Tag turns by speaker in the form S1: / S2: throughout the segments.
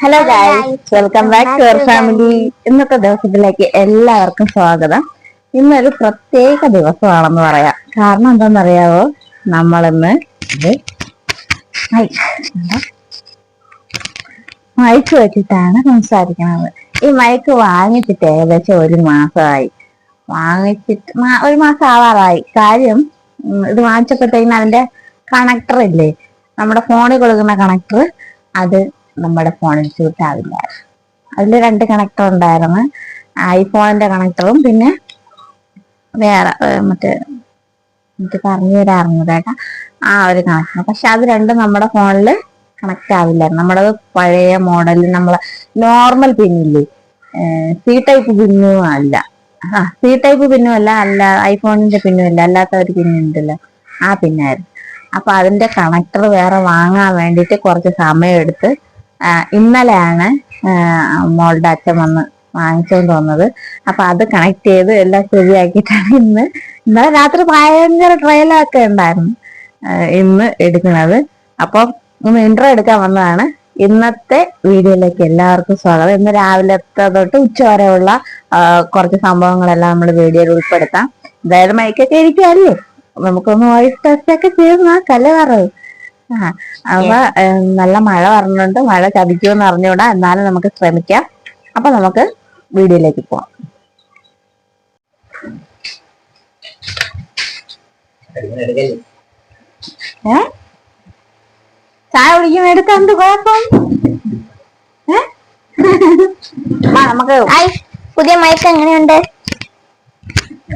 S1: Hello guys welcome back to our family ഇന്നത്തെ ദിവസത്തിലേക്ക് എല്ലാവർക്കും സ്വാഗതം. ഇന്നൊരു പ്രത്യേക ദിവസമാണെന്ന് പറയാം. കാരണം എന്താണെന്നറിയാവോ? നമ്മളിന്ന് ഇത്? മൈക്ക് വെച്ചിട്ടാണ് സംസാരിക്കുന്നത്. ഈ മയക്ക് വാങ്ങിച്ചിട്ട് ഏകദേശം ഒരു മാസമായി. വാങ്ങിച്ചിട്ട് ഒരു മാസം ആവാറായി. കാര്യം ഇത് വാങ്ങിച്ചപ്പോഴത്തേക്കിന് അതിന്റെ കണക്ടർ ഇല്ലേ? നമ്മുടെ ഫോണിൽ കൊടുക്കുന്ന കണക്ടർ അത് നമ്മുടെ ഫോണിൽ സ്യൂട്ട് ആവില്ല അതിൽ രണ്ട് കണക്ടർ ഉണ്ടായിരുന്നു. ഐഫോണിന്റെ കണക്ടറും പിന്നെ വേറെ മറ്റേ എനിക്ക് പറഞ്ഞു തരാറുണ്ട് കേട്ടാ. ആ ഒരു കണക്ടർ പക്ഷെ അത് രണ്ടും നമ്മുടെ ഫോണിൽ കണക്ട് ആവില്ലായിരുന്നു. നമ്മുടെ പഴയ മോഡൽ നമ്മളെ നോർമൽ പിന്നില്ലേ സി ടൈപ്പ് പിന്നും അല്ല. ആ സി ടൈപ്പ് പിന്നും അല്ല അല്ല ഐഫോണിന്റെ പിന്നും അല്ല അല്ലാത്ത ഒരു പിന്നുണ്ടല്ലോ ആ പിന്നായിരുന്നു അപ്പൊ അതിന്റെ കണക്ടർ വേറെ വാങ്ങാൻ വേണ്ടിയിട്ട് കുറച്ച് സമയം എടുത്ത് ഇന്നലെയാണ് മോളുടെ അച്ഛൻ വന്ന് വാങ്ങിച്ചുകൊണ്ട് വന്നത് അപ്പൊ അത് കണക്ട് ചെയ്ത് എല്ലാം ശരിയാക്കിയിട്ടാണ് ഇന്ന്. ഇന്നലെ രാത്രി ഭയങ്കര ട്രയലൊക്കെ ഉണ്ടായിരുന്നു ഇന്ന് എടുക്കുന്നത്. അപ്പം ഇന്ന് ഇൻട്രോ എടുക്കാൻ വന്നതാണ്. ഇന്നത്തെ വീഡിയോയിലേക്ക് എല്ലാവർക്കും സ്വാഗതം. ഇന്ന് രാവിലെ തൊട്ട് ഉച്ച വരെയുള്ള കുറച്ച് സംഭവങ്ങളെല്ലാം നമ്മൾ വീഡിയോയിൽ ഉൾപ്പെടുത്താം. എന്തായാലും മൈക്കൊക്കെ ഇരിക്കുമല്ലേ നമുക്കൊന്ന് വോയിസ് ടെസ്റ്റ് ഒക്കെ ചെയ്ത് നോക്കല്ലേ ഏം, നല്ല മഴ പറഞ്ഞുകൊണ്ട് മഴ ചതിക്കുമെന്ന് അറിഞ്ഞുകൂടാ. എന്നാലും നമുക്ക് ശ്രമിക്കാം. അപ്പൊ നമുക്ക് വീഡിയോയിലേക്ക് പോവാം. ചായ കുടിക്കുന്ന എടുക്ക എന്ത് കുഴപ്പം? നമുക്ക്
S2: പുതിയ മൈക്ക് എങ്ങനെയുണ്ട്?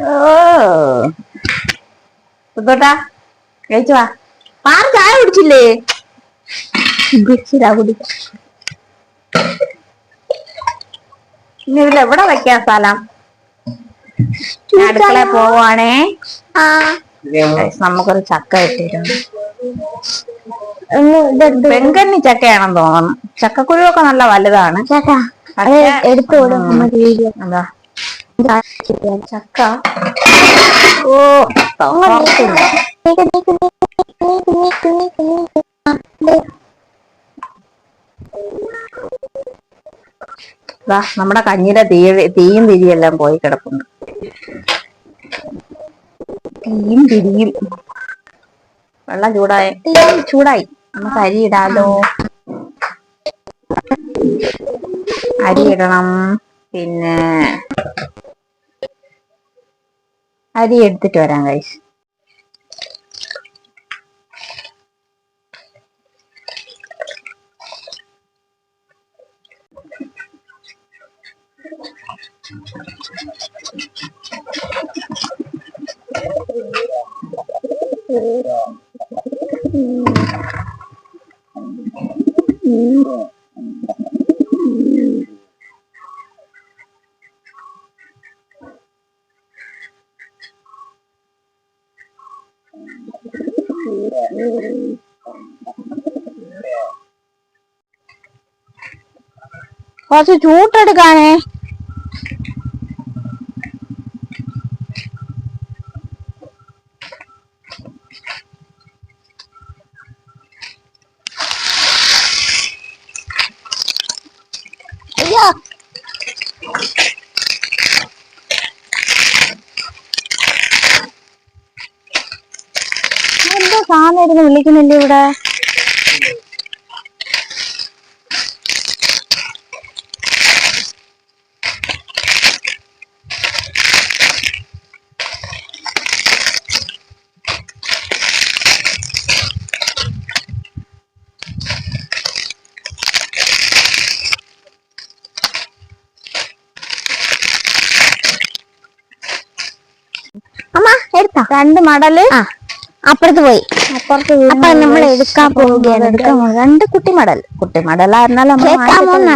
S1: ഓ. പുത്തോട്ടാ കഴിച്ചു വാ. പാറ് ചായ കുടിച്ചില്ലേ? ഇനി ഇതിൽ എവിടെ വെക്കാൻ സ്ഥലം? അടുക്കള പോവാണേ. നമുക്കൊരു ചക്ക
S2: ഇട്ടിരുന്നു. വെങ്കന്നി
S1: വെങ്കണ്ണി ചക്കയാണെന്ന് തോന്നുന്നു. ചക്കക്കുരുവൊക്കെ നല്ല വലുതാണ്.
S2: ചക്ക. അത് എടുത്തോടും
S1: ഉം,
S2: നമ്മുടെ വീഡിയോ
S1: എന്താ ചക്ക ഓ തുറക്കില്ല. ദാ നമ്മുടെ കഞ്ഞിയുടെ തീ തീയും തിരിയെല്ലാം പോയി കിടക്കുന്നു. തീയും തിരിയും. വെള്ളം ചൂടായി. ചൂടായി. നമുക്ക് അരി ഇടാലോ. അരി ഇടണം. പിന്നെ അരി എടുത്തിട്ട് വരാം കഴിച്ച് കുറച്ച് ചൂട്ടെടുക്കാനേ
S2: അയ്യോ
S1: എന്തോ വിളിക്കുന്നില്ലേ ഇവിടെ?
S2: അമ്മ എടുത്താ?
S1: രണ്ട് മടൽ.
S2: ആ. അപ്പുറത്ത് പോയി. അപ്പൊ നമ്മൾ എടുക്കാൻ പോവുകയാണ്.
S1: എടുക്കാൻ പോകുന്നത്. രണ്ട് കുട്ടി മടൽ. കുട്ടി മടലായിരുന്നാലും നമ്മൾ
S2: കേൾക്കാമോന്ന്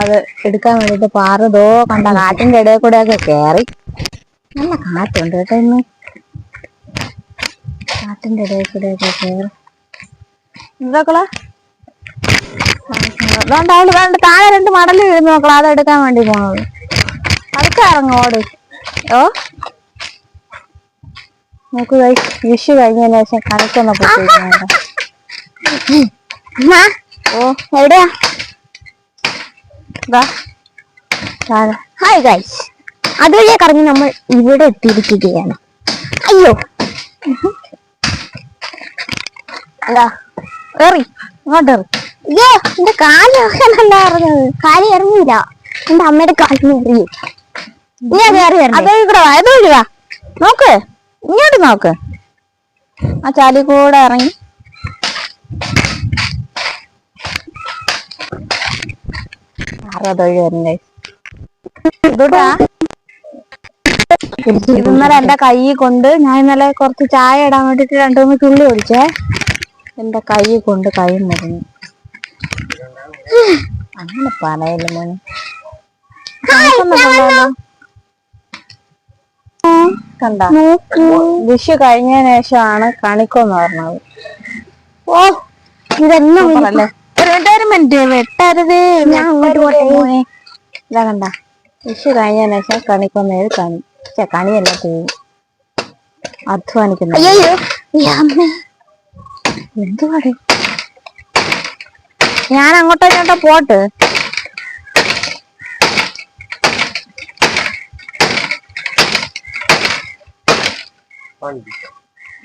S1: അത് എടുക്കാൻ വേണ്ടിട്ട് പാറുതോ കണ്ട കാറ്റിന്റെ ഇടയിൽ കൂടെ ഒക്കെ കേറി. നല്ല കാറ്റുണ്ട് കേട്ടോ ഇന്ന്. കാറ്റിന്റെ ഇടയിൽ കൂടെ ഒക്കെ കേറി. എന്താക്കളാ വേണ്ട അവൾ വേണ്ട താഴെ രണ്ട് മടൽ വീഴുന്നു നോക്കളാ അത് എടുക്കാൻ വേണ്ടി പോണത്. അതൊക്കെ ഇറങ്ങോട് ഓ? നോക്ക് കഴി വിഷു കഴിഞ്ഞതിന് ശേഷം കണക്കൊന്ന്
S2: അമ്മ ഓ എവിടെയാ. ഹായ് ഗൈസ് അതുവഴിയെ കറങ്ങി നമ്മൾ ഇവിടെ എത്തിയിരിക്കുകയാണ്. അയ്യോ.
S1: അതാ എറി
S2: അയ്യോ എന്റെ കാൽ പറഞ്ഞത് കാൽ ഇറങ്ങിയില്ല. എന്റെ അമ്മയുടെ കാലിന് എറിയും ഇനി അത് ഇറങ്ങി വരണ്ടേ?
S1: ഇവിടെ ഇത് നോക്ക്. ഇങ്ങോട്ട് നോക്ക്. ആ ചാലി കൂടെ ഇറങ്ങി. അറുപത് വഴി വരണ്ടേ ഇതൂടാ. ഇത് ഇന്നലെ എന്റെ കൈ കൊണ്ട് ഞാൻ ഇന്നലെ കുറച്ച് ചായ ഇടാൻ വേണ്ടിട്ട് രണ്ടു മൂന്ന് തുള്ളി ഒഴിച്ചേ. എന്റെ കൈ കൊണ്ട് കൈ മുറിഞ്ഞു. അങ്ങനെ പറയല്ല മോനെ. കണ്ട? വിഷു കഴിഞ്ഞതിന് ശേഷമാണ് കണിക്കൊന്ന് പറഞ്ഞത്.
S2: ഓ ഇതെന്നും
S1: അല്ലേ? ഒരു മിനിറ്റ് വെട്ടരുത്.
S2: ഞാൻ അങ്ങോട്ട് പോട്ടെ.
S1: ഇതാ കണ്ട. വിഷു കഴിഞ്ഞതിന് ശേഷം കണിക്കൊന്നേത് കണി. ചെ കണിയല്ല തോന്നി അധ്വാനിക്കുന്നു. എന്തുവാടെ? ഞാൻ അങ്ങോട്ടോ ഇങ്ങോട്ടോ പോട്ട്.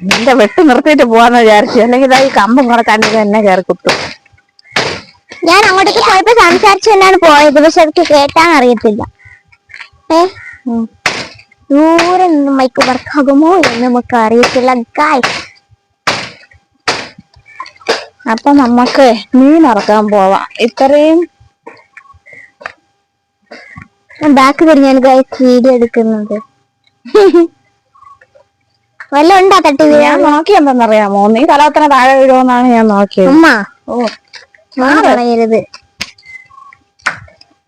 S1: നിന്റെ വെട്ട് നിർത്തിയിട്ട് പോവാന്ന് വിചാരിച്ചു. അല്ലെങ്കിൽ ഈ കമ്പം കൂടെ എന്നെ കയറി കുത്തും.
S2: ഞാൻ അങ്ങോട്ടേക്ക് പോയപ്പോ സംസാരിച്ചു തന്നെയാണ് പോയത്. പക്ഷെ എനിക്ക് കേട്ടാൻ അറിയത്തില്ല. ഏ. ദൂരെ നിന്ന് മൈക്ക് വർക്കാകുമോ എന്ന് നമുക്ക് അറിയത്തില്ല. ഗായ്
S1: അപ്പൊ നമ്മക്ക് മീൻ ഇറക്കാൻ പോവാം. ഇത്രയും
S2: ബാക്ക് തിരിഞ്ഞാണ് ഗായ് വീഡിയോ എടുക്കുന്നത്. വല്ല ഉണ്ടാ തട്ടി വീഴാൻ?
S1: ഞാൻ നോക്കി എന്തെന്നറിയാമോ നീ കലാത്തിന് താഴെ വീഴുമെന്നാണ് ഞാൻ നോക്കിയത്.
S2: ഉമ്മ?
S1: ഓ.
S2: കളയരുത്.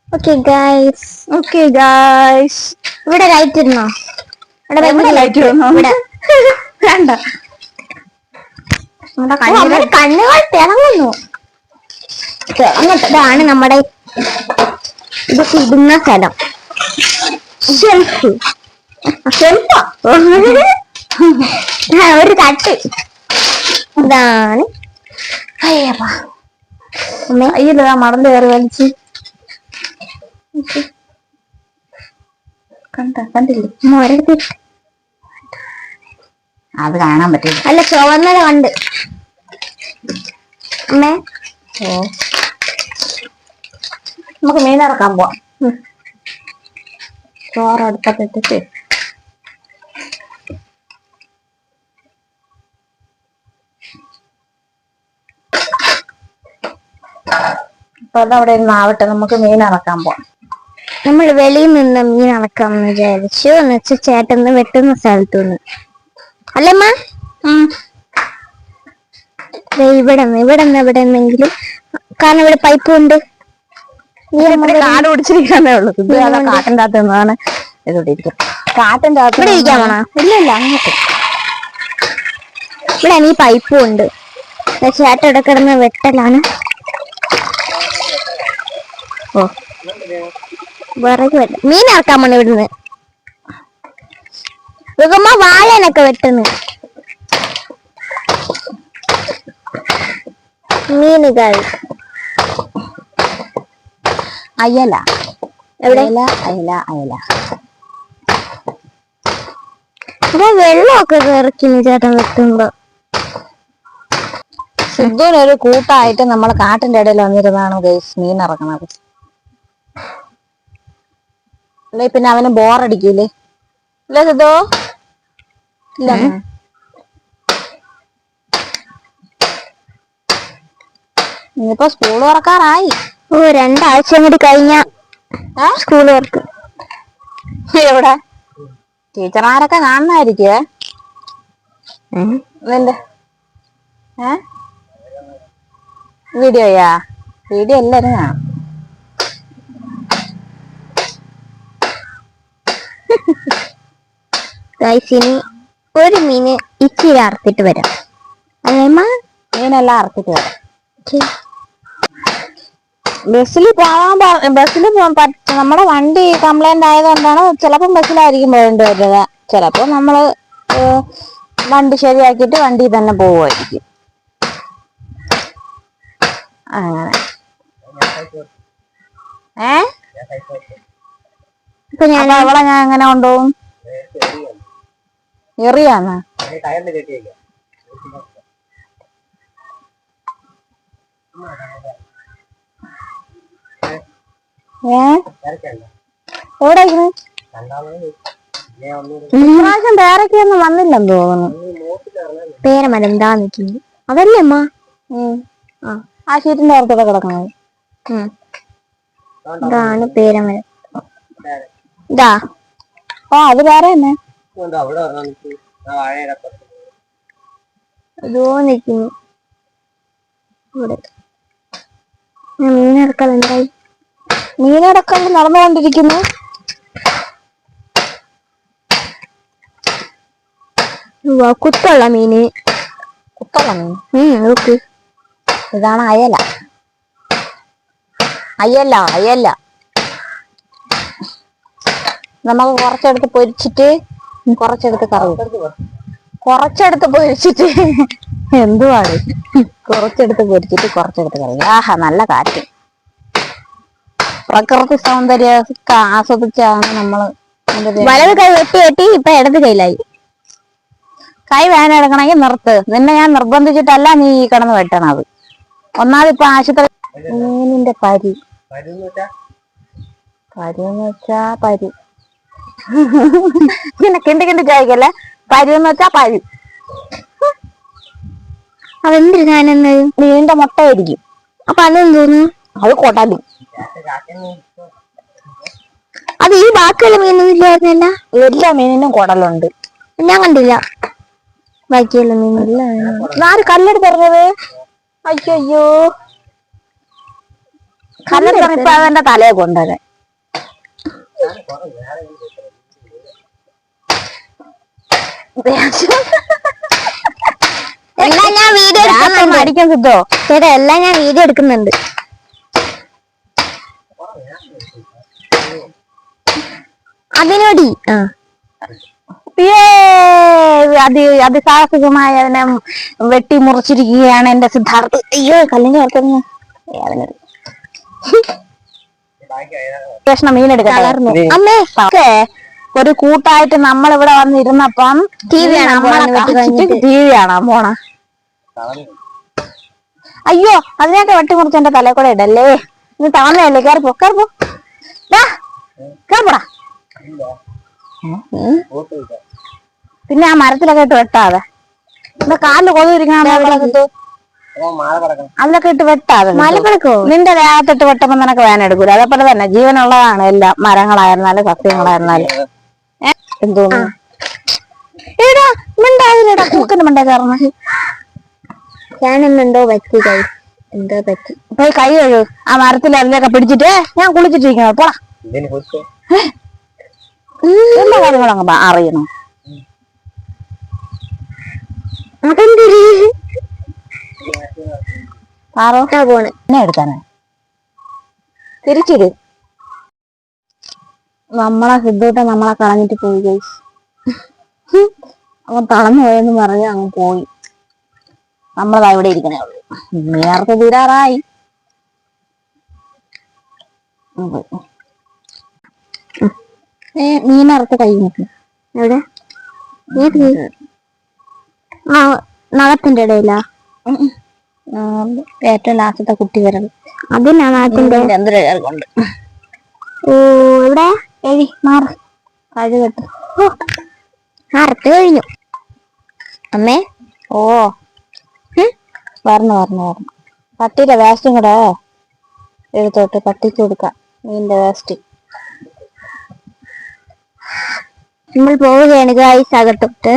S2: ഓക്കെ ഗൈസ്
S1: ഓക്കെ ഗൈസ്
S2: ഇവിടെ ലൈറ്റ് ഇരുന്നോ ഇവിടെ
S1: ലൈറ്റ് ഇരുന്നോ?
S2: ഇവിടെ.
S1: വേണ്ട.
S2: നമ്മുടെ കണ്ണുകൾ തിളങ്ങുന്നു. ഇതാണ് നമ്മുടെ ഇത് ഇടുന്ന സ്ഥലം. ഷെൽഫ് ഷെൽഫാ ഒരു തട്ട്. ഇതാണ്. അയ്യപ്പാ.
S1: മടന്ന് മടൽ കയറി വലിച്ച്. കണ്ട കണ്ടില്ലേ?
S2: മരത്തിൽ
S1: അത് കാണാൻ പറ്റില്ല.
S2: അല്ല ചുവന്നത് കണ്ട്. അമ്മേ.
S1: ഓ. നമുക്ക് മീൻ ഇറക്കാൻ പോവാം. ഉം. ചോറ് അപ്പൊ അതവിടെ ഇരുന്ന് ആവട്ടെ നമുക്ക് മീൻ അറക്കാൻ പോവാം.
S2: നമ്മൾ വെളിയിൽ നിന്ന് മീൻ അളക്കാമെന്ന് വിചാരിച്ചു. എന്ന് വെച്ചാൽ ചേട്ടൻ വെട്ടുന്ന സ്ഥലത്തു നിന്ന് അല്ലമ്മ ഇവിടെ നിന്ന് ഇവിടെ നിന്ന് എവിടെ നിന്നെങ്കിലും. കാരണം ഇവിടെ പൈപ്പ് ഉണ്ട്.
S1: ഇവിടെ കാട് പിടിച്ചിരിക്കാന്നേ ഉള്ളൂ. ഇത് കാട്ടിന്റെ അകത്ത് നിന്നാണ് ഇതോടെ ഇരിക്കും കാട്ടിന്റെ അകത്ത്
S2: ഇവിടെ ഇരിക്കാൻ പോണോ?
S1: ഇല്ല ഇല്ല അങ്ങോട്ട്.
S2: ഇവിടെ ഈ പൈപ്പും ഉണ്ട്. ചേട്ടൻ ഇവിടെ കിടന്ന് വെട്ടലാണ്. ഓ. വിറക് വല്ല മീൻ ഇറക്കാൻ പോണ ഇവിടുന്ന്. ഋഗമ്മ വാഴനൊക്കെ വെട്ടുന്നു. മീനുകൾ.
S1: അയല.
S2: എവിടെ?
S1: അയല അയല അയല.
S2: ഇവിടെ വെള്ളമൊക്കെ ഇറക്കുന്നു ചേട്ടൻ വെട്ടുമ്പോ.
S1: സിദ്ധുവിനൊരു കൂട്ടായിട്ട് നമ്മൾ കാട്ടിന്റെ ഇടയിൽ വന്നിരുന്നാണ് ഗൈസ് മീൻ ഇറങ്ങണത്. അല്ലെ പിന്നെ അവന് ബോറടിക്കൂലേ അല്ലേ ഇല്ല ഇനിയിപ്പോ സ്കൂൾ തുറക്കാറായി.
S2: ഓ രണ്ടാഴ്ച കൂടി കഴിഞ്ഞ സ്കൂൾ വർക്ക്
S1: എവിടെ? ടീച്ചർമാരൊക്കെ കാണുന്നായിരിക്കേ നിന്റെ ഏ? വീഡിയോയാ? വീഡിയോ എല്ലാരും കാണും.
S2: ഗൈസ് ഇനി ഒരു മീന് ഇച്ചിരി അറുത്തിട്ട് വരാം. അല്ലേമ്മ
S1: മീനെല്ലാം അറുത്തിട്ട് വരാം. ബസ്സിൽ പോകാൻ ബസ്സിൽ നമ്മുടെ വണ്ടി കംപ്ലൈന്റ് ആയതുകൊണ്ടാണ് ചിലപ്പം ബസ്സിലായിരിക്കും പോകേണ്ടി വരുന്നത്. ചിലപ്പോൾ നമ്മൾ വണ്ടി ശരിയാക്കിയിട്ട് വണ്ടി തന്നെ പോവുമായിരിക്കും. അങ്ങനെ. ഏ?
S2: ഇപ്പൊ ഞാൻ
S1: അവളെ ഞാൻ എങ്ങനെ കൊണ്ടുപോകും? എറിയാന്നാ ഏ? എവിടെ?
S3: രണ്ടാമത് ഞാൻ ഒന്നുകൂടി
S1: വന്നില്ലെന്ന് തോന്നുന്നു.
S2: പേരമരം എന്താ നിൽക്കുന്നു അതല്ലേ അമ്മ? ആ.
S1: ആ ഷീറ്റിന്റെ പുറത്തോടെ കിടക്കുന്നത്.
S2: ഇതാണ് പേരമരം. ഇതാ.
S1: ഓ അത് വേറെ തന്നെ.
S3: ഇതുകൊണ്ട് അവിടെ വാഴയുടെ
S2: നിൽക്കുന്നു ഇവിടെ. എന്തായി
S1: നടന്നുകൊണ്ടിരിക്കുന്നു.
S2: കുത്തുള്ള മീന്.
S1: കുത്തുള്ള മീൻ?
S2: ഉം നോക്ക്.
S1: ഇതാണ് അയല. അയല അയല. നമുക്ക് കുറച്ചെടുത്ത് പൊരിച്ചിട്ട് കുറച്ചെടുത്ത് കറവ്. കുറച്ചെടുത്ത് പൊരിച്ചിട്ട് എന്തുവാണ് കുറച്ചെടുത്ത് പൊരിച്ചിട്ട് കുറച്ചെടുത്ത് കറവ് ആഹാ നല്ല കാറ്റ്. പ്രകൃതി സൗന്ദര്യ ആസ്വദിച്ചാണ് നമ്മൾ
S2: വലത് കൈ വെട്ടി വെട്ടി ഇപ്പൊ ഇടത് കയ്യിലായി
S1: കൈ വേന എടുക്കണമെങ്കിൽ നിർത്ത്. നിന്നെ ഞാൻ നിർബന്ധിച്ചിട്ടല്ല നീ ഈ കിടന്ന് വെട്ടണത്. ഒന്നാമത് ഇപ്പൊ ആശുപത്രി മീനിന്റെ പരി. പരി എന്ന് വെച്ചാ പരി. ഇങ്ങനെ കിണ്ട് കിണ്ട് ചോദിക്കല്ലേ പരി എന്ന് വെച്ചാ പരി.
S2: അതെന്തൊരു സാധനം
S1: നീണ്ട മുട്ടയായിരിക്കും
S2: അപ്പൊ അതെന്തോന്നു?
S1: അത് കൊടലി.
S2: അത് ഈ ബാക്കിയുള്ള മീനൊന്നും ഇല്ലായിരുന്നല്ല?
S1: എല്ലാ മീനിനും കുടലുണ്ട്.
S2: ഞാൻ കണ്ടില്ല. ബാക്കിയുള്ള മീനില്ല
S1: ആര് കല്ലെടുത്ത് പറഞ്ഞത്? അയ്യോ അയ്യോ കല്ലെടുത്ത് പറഞ്ഞപ്പോ അതെന്റെ തലയെ കൊണ്ടത്
S2: എല്ലാം ഞാൻ വീഡിയോ
S1: അടിക്കാൻ കിട്ടോ
S2: ചേട്ടാ എല്ലാം ഞാൻ വീഡിയോ എടുക്കുന്നുണ്ട്. അതിനോടി ആ.
S1: അതി അതിസാഹസികമായി അതിനെ വെട്ടി മുറിച്ചിരിക്കുകയാണ് എന്റെ സിദ്ധാർത്ഥ് അയ്യോ കല്ലിന്റെ ഓർക്കുന്നു കൃഷ്ണ മീൻ എടുക്കണം
S2: അമ്മേ
S1: ഒക്കെ. ഒരു കൂട്ടായിട്ട് നമ്മൾ ഇവിടെ വന്നിരുന്നപ്പം
S2: ടി വി.
S1: ടി വി കാണാൻ പോണ. അയ്യോ അതിനൊക്കെ വെട്ടിമുറിച്ച് എന്റെ തലയിൽ കൂടെ ഇടല്ലേ? നീ താമരയല്ലേ കയറിപ്പോ കയറിപ്പോ കയറിപ്പോടാ പിന്നെ ആ മരത്തിലൊക്കെ ഇട്ട് വെട്ടാതെ. എന്താ കാലിൽ കൊതുകിരിക്കണ അതിലൊക്കെ ഇട്ട് വെട്ടാതെ
S2: മലപ്പഴക്കോ?
S1: നിന്റെ ദേഹത്തിട്ട് വെട്ടുമ്പോ നിനക്ക് വേനെടുക്കൂല അതേപോലെ തന്നെ ജീവനുള്ളതാണ് എല്ലാം. മരങ്ങളായിരുന്നാലും സസ്യങ്ങളായിരുന്നാലും? എന്തോന്നു? എടാ മണ്ടേ
S2: ഞാനെന്നെന്തോ പറ്റി കൈ. എന്തോ പറ്റി.
S1: പോയി കൈ കഴുകു. ആ മരത്തിൽ അതിലൊക്കെ പിടിച്ചിട്ട് ഞാൻ കുളിച്ചിട്ടിരിക്കുന്നത്. പോടാ. എല്ലാ കാര്യങ്ങളും അറിയണം
S2: അതെന്തൊരു പോണ്.
S1: എന്നെ എടുക്കാനേ? തിരിച്ചിട്. നമ്മളെ സിദ്ധൂട്ട നമ്മളെ കളഞ്ഞിട്ട് പോയി ഗൈസ് അവൻ തളർന്നു പോയെന്ന് പറഞ്ഞ് അങ്ങ് പോയി. നമ്മളതാ ഇവിടെ ഇരിക്കണേ ഉള്ളൂ. നേരത്തെ തീരാറായി. ഏ മീനറുത്ത് കൈ നിൽക്ക്
S2: എവിടെ? ഏത് ആ നഖത്തിന്റെ ഇടയിലാ.
S1: ഏറ്റവും ലാസ്റ്റത്തെ കുട്ടി വരൽ
S2: അതിനാ നാട്ടിന്റെ
S1: എന്തൊരു കൊണ്ട്
S2: ഓ ഇവിടെ
S1: എഴി മാറ്. കഴുകട്ട്
S2: അറുത്ത് കഴിഞ്ഞു. അമ്മേ
S1: ഓ. വരണം വരണം വരണം. പട്ടിയുടെ വേസ്റ്റും കൂടെ എടുത്തോട്ട് പട്ടിക്ക് കൊടുക്കാം മീനിന്റെ വേസ്റ്റ്.
S2: നമ്മൾ പോവുകയാണ് ഗായ്സ് അകത്തോട്ട്.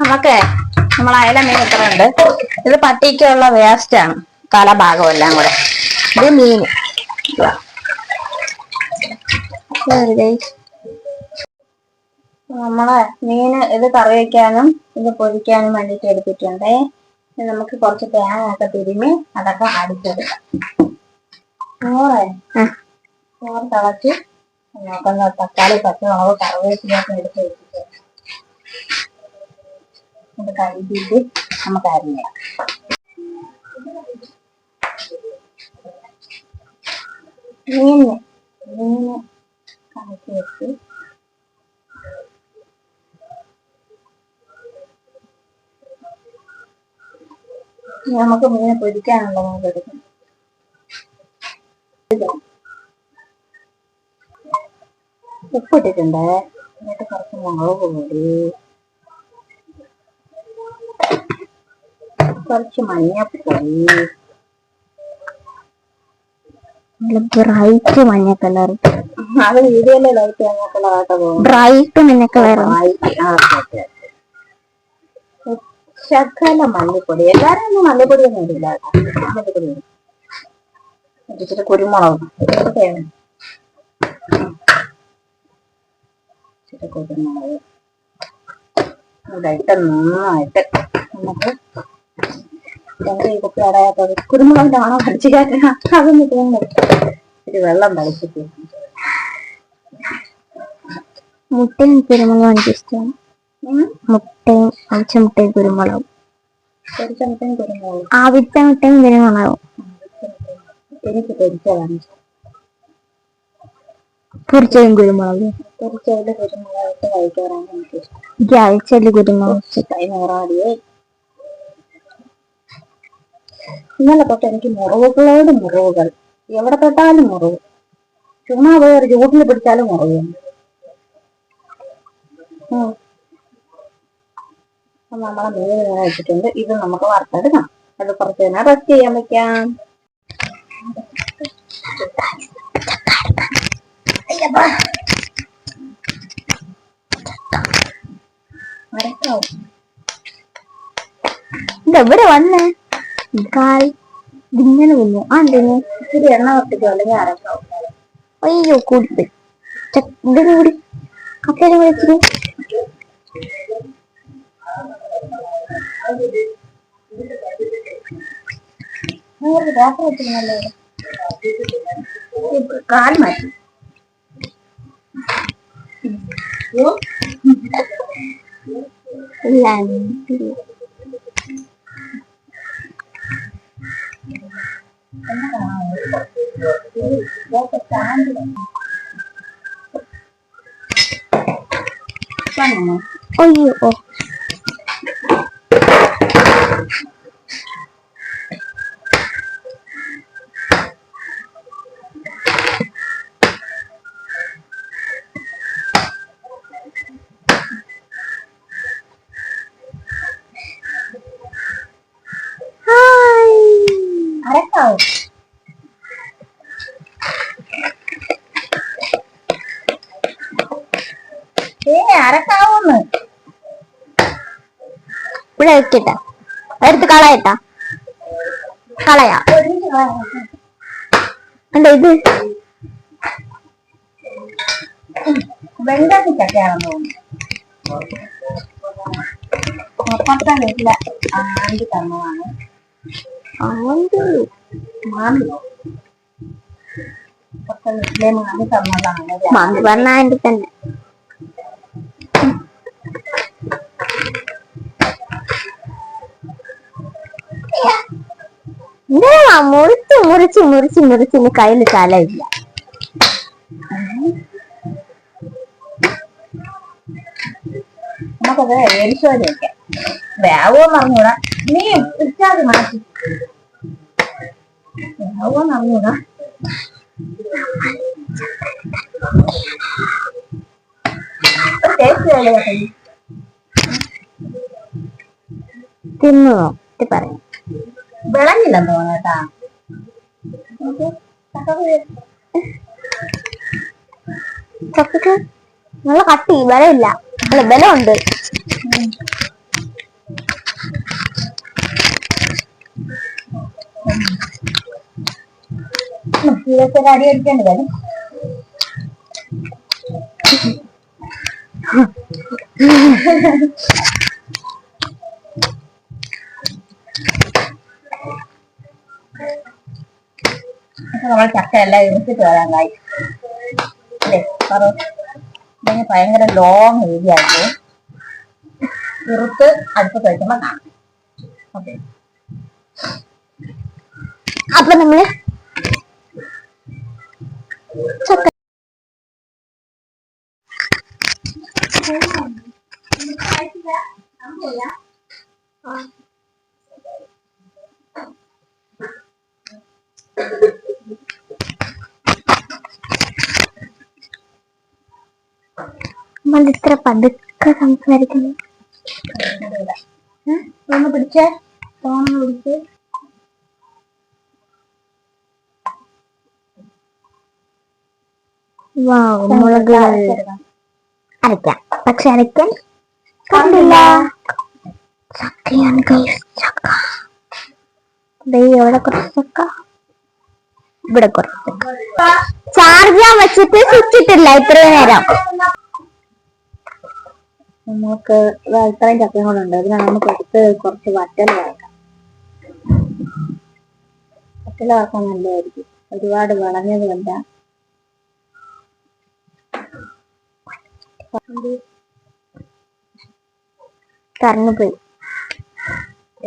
S1: നമുക്ക് നമ്മൾ അയല മീൻ ഇത്ര ഉണ്ട് ഇത് പട്ടിക്കുള്ള വേസ്റ്റ് ആണ്. തല ഭാഗം എല്ലാം കൂടെ. ഇത് മീൻ. നമ്മളെ മീന് ഇത് കറി വയ്ക്കാനും ഇത് പൊരിക്കാനും വേണ്ടിട്ട് എടുത്തിട്ടുണ്ടേ. നമുക്ക് കുറച്ച് തേങ്ങ ഒക്കെ തിരുമ്മി അതൊക്കെ അടിച്ചെടുക്കാം. ചോറേ ചോറ് തിളച്ച് നോക്കുന്ന തക്കാളി പച്ചമുളക് കറിവേപ്പിലൊക്കെ എടുത്ത് വെച്ചിട്ട് ഇത് കഴുകിയിട്ട് നമുക്ക് അരിയാം മീന് മീന് കണക്കി വെച്ച് ഇനി നമുക്ക് മീനെ പൊരിക്കാനുള്ള നമുക്ക് എടുക്കാം ഉപ്പിട്ടിട്ടുണ്ട്. എന്നിട്ട് കുറച്ച് മുളക് പൊടി കുറച്ച് മഞ്ഞപ്പൊടി
S2: ബ്രൈറ്റ് മഞ്ഞ കളർ
S1: അത് വീഡിയോയിലെ ലൈറ്റ് കളറായിട്ട് പോകും
S2: ബ്രൈറ്റ് മഞ്ഞ കളർ
S1: ശകല മല്ലിപ്പൊടി. എല്ലാരും ഒന്നും മല്ലിപ്പൊടി ഒന്നും ഇടില്ല. മല്ലിപ്പൊടി. ഇച്ചിരി കുരുമുളകും. ഇച്ചിരി കുരുമുളക് നന്നായിട്ട് നമുക്ക് എന്റെ ഈ കുപ്പി അടയാത്തത് കുരുമുളകിന്റെ മണം പഠിച്ചു അതൊന്ന് തോന്നുന്നു ഇച്ചിരി വെള്ളം തളിച്ചിട്ട്
S2: മുട്ടയും കുരുമുളകും എനിക്ക് ഇഷ്ടമാണ്. മുട്ടയും അവിച്ച മുട്ടയും കുരുമുളകും
S1: പൊരിച്ച മുട്ടയും കുരുമുളകും
S2: ആവിച്ച മുട്ടയും കുരുമുളകും
S1: എനിക്ക് പൊരിച്ചതാണ് ഇഷ്ടം.
S2: പൊരിച്ചതും കുരുമുളക്
S1: പൊരിച്ചതിൽ കുരുമുളകിട്ട് കഴിക്കാറാണ് എനിക്കിഷ്ടം
S2: എനിക്ക് അവിച്ചൽ കുരുമുളകും
S1: ഇന്നലെ തൊട്ട് എനിക്ക് മുറിവുകളോട് മുറിവുകൾ. എവിടെ തൊട്ടാലും മുറിവ്. ചുമ്മാ പോയി ഒരു ചൂട്ടിൽ പിടിച്ചാലും മുറിവ്. നമ്മളെ മീൻ വെച്ചിട്ടുണ്ട്. ഇത് നമുക്ക് വറുത്തെടുക്കാം. അത് കുറച്ച് നേരം റെസ്റ്റ് ചെയ്യാൻ വെക്കാം. അരക്കാവും
S2: ഇതെവിടെ വന്നേ കാൽ ഇങ്ങനെ വന്നു ആ എന്തിനു
S1: ഇത്തിരി എണ്ണ കത്തിക്കോ അല്ലെങ്കിൽ അരക്കാവും
S2: അയ്യോ കൂടി. ഇതിന് കൂടി. കപ്പേനെ വിളിച്ചിട്ട്
S1: കാൽ മാറ്റി.
S2: ഇല്ല അയ്യോ ഓ ഹായ്
S1: ഏ അരക്കാവൂന്ന്.
S2: ഇവിടെ വെക്കട്ടെ. എടുത്ത് കളയട്ടാ. കളയാ. അല്ല ഇത്?
S1: വെണ്ടയ്ക്ക് ചക്കയാണെന്ന് തോന്നുന്നു. അപ്പുറത്തെ വീട്ടിലെ ആണ്ടി തന്നതാണ്.
S2: ആണ്ട്
S1: വീട്ടിലെ മാമി
S2: ആണ്ടി തന്നെ. മുറിച്ച് മുറിച്ച് മുറിച്ച് മുറിച്ച് ഇനി കയ്യിൽ തലയില്ല.
S1: നമുക്കത് എരിശോരി വേവോ പറഞ്ഞൂടാ നീ ഇച്ചാതി മാറ്റി. വേവോന്ന് അറിഞ്ഞൂടാ
S2: തിന്നു പറയാം.
S1: വിളഞ്ഞില്ലെന്ന് തോന്നുന്നു കേട്ടാ.
S2: ചക്കക്ക് നല്ല കട്ടി ബലമില്ല അല്ല ബലമുണ്ട്
S1: ഉം, ഇതൊക്കെ അടി അടിക്കേണ്ടത് നമ്മൾ ചക്ക എല്ലാം ഇടിച്ചിട്ട് വരാനായി ഇതിന് ഭയങ്കര ലോങ് ഏരിയ ആയിട്ട് ഇറുത്ത് അടുപ്പ് കഴിക്കുമ്പോ കാണാം.
S2: അപ്പൊ നമ്മൾ ചക്ക നമ്മൾ ഇത്ര പതുക്കെ സംസാരിക്കുന്നു.
S1: ഒന്ന് പിടിച്ചേ. ഫോണൊന്ന് പിടിച്ച്
S2: മുളക് അരയ്ക്കാം. പക്ഷെ അരയ്ക്കാൻ കണ്ടില്ല. ചക്കയാണ് ചക്ക. ദേ എവിടെ കുറച്ച് ചക്ക. ഇവിടെ കുറച്ച് ചാർജ് ചെയ്യാൻ വെച്ചിട്ട് സ്വിച്ചിട്ടില്ല ഇത്രയും നേരം.
S1: നമുക്ക് ഇതാ ഇത്രയും ചക്കയും കൂടെ ഉണ്ട്. അതിനാണ് നമുക്ക് അടുത്ത് കുറച്ച് വറ്റൽ വറക്കാം വറ്റൽ വറക്കാൻ നല്ലതായിരിക്കും. ഒരുപാട് വളഞ്ഞത് വേണ്ട
S2: കറണ്ട് പോയി.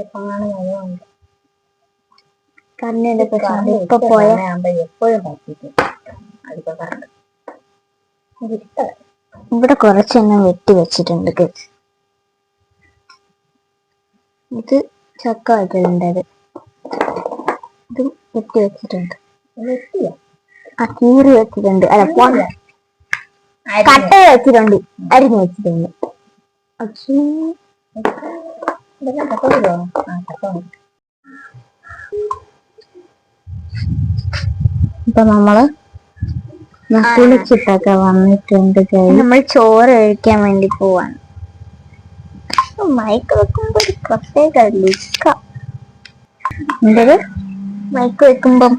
S1: എപ്പോഴാണ് മഴയുണ്ട്
S2: കറണ്ടിന്റെ പ്രശ്നം ഇപ്പൊ പോയ
S1: എപ്പോഴും പറ്റിക്കും അടുത്ത കറണ്ട്
S2: ഇവിടെ കുറച്ചെണ്ണം വെട്ടി വെച്ചിട്ടുണ്ട്. ഇത്. ചക്ക വയ്ക്കലുണ്ടത് ഇതും വെട്ടി വെച്ചിട്ടുണ്ട്. ആ കീറി വെച്ചിട്ടുണ്ട്. അല്ല പോണ്ട കട്ട വെച്ചിട്ടുണ്ട്. അരിഞ്ഞ് വെച്ചിട്ടുണ്ട്.
S1: ഇപ്പൊ നമ്മൾ കുളിച്ചിട്ടൊക്കെ വന്നിട്ടുണ്ട്.
S2: നമ്മൾ ചോറ് കഴിക്കാൻ വേണ്ടി പോവാണ്. മൈക്ക് വെക്കുമ്പോ ഒരു പ്രത്യേക ലുക്ക
S1: എന്തത്
S2: മൈക്ക് വെക്കുമ്പം.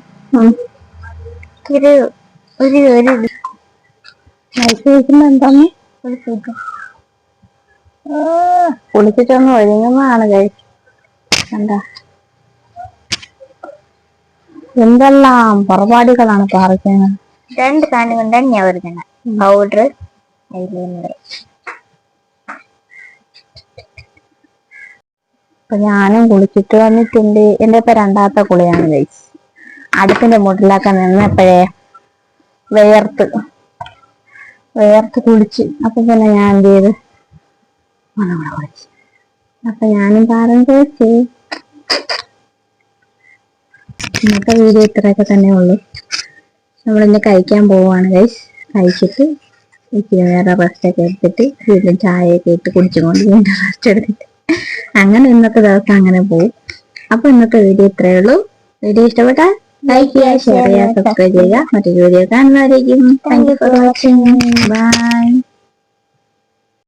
S2: ഒരു ഒരു ഒരു
S1: മൈക്ക് വെക്കുമ്പോ എന്താന്ന്?
S2: ഒരു സുഖം.
S1: കുളിച്ചിട്ടൊന്ന് ഒഴുങ്ങുന്നതാണ് കഴിച്ചു എന്താ എന്തെല്ലാം പുറപാടുകളാണ് പാറിക്കുന്നത്
S2: രണ്ട് സാധനം കൊണ്ടാണ് ഞാൻ വരുന്നത് പൗഡർ
S1: അപ്പൊ ഞാനും കുളിച്ചിട്ട് വന്നിട്ടുണ്ട്. എന്റെ ഇപ്പൊ രണ്ടാമത്തെ കുളിയാണ് കഴിച്ച് അടുപ്പിന്റെ മുട്ടിലൊക്കെ നിന്നപ്പോഴേ വേർത്ത്. വേർത്ത് കുളിച്ച്. അപ്പൊ പിന്നെ ഞാൻ എന്ത് ചെയ്ത്? അപ്പൊ ഞാനും പാരം കഴിച്ച് ഇന്നത്തെ വീഡിയോ ഇത്രയൊക്കെ തന്നെ ഉള്ളൂ നമ്മളിന്ന് കഴിക്കാൻ പോവാണ് ഗൈസ് കഴിച്ചിട്ട് ഇച്ചിരി നേരം റെസ്റ്റ് ഒക്കെ എടുത്തിട്ട് വീണ്ടും ചായയൊക്കെ ഇട്ട് കുടിച്ചുകൊണ്ട് വീണ്ടും റെസ്റ്റ് എടുത്തിട്ട് അങ്ങനെ ഇന്നത്തെ ദിവസം അങ്ങനെ പോകും അപ്പൊ ഇന്നത്തെ വീഡിയോ ഇത്രയേ ഉള്ളൂ. വീഡിയോ ഇഷ്ടപ്പെട്ട ലൈക്ക് ചെയ്യുക ഷെയർ ചെയ്യുക സബ്സ്ക്രൈബ് ചെയ്യുക. മറ്റൊരു video കാണുന്നവരേക്കും. Thank you for watching bye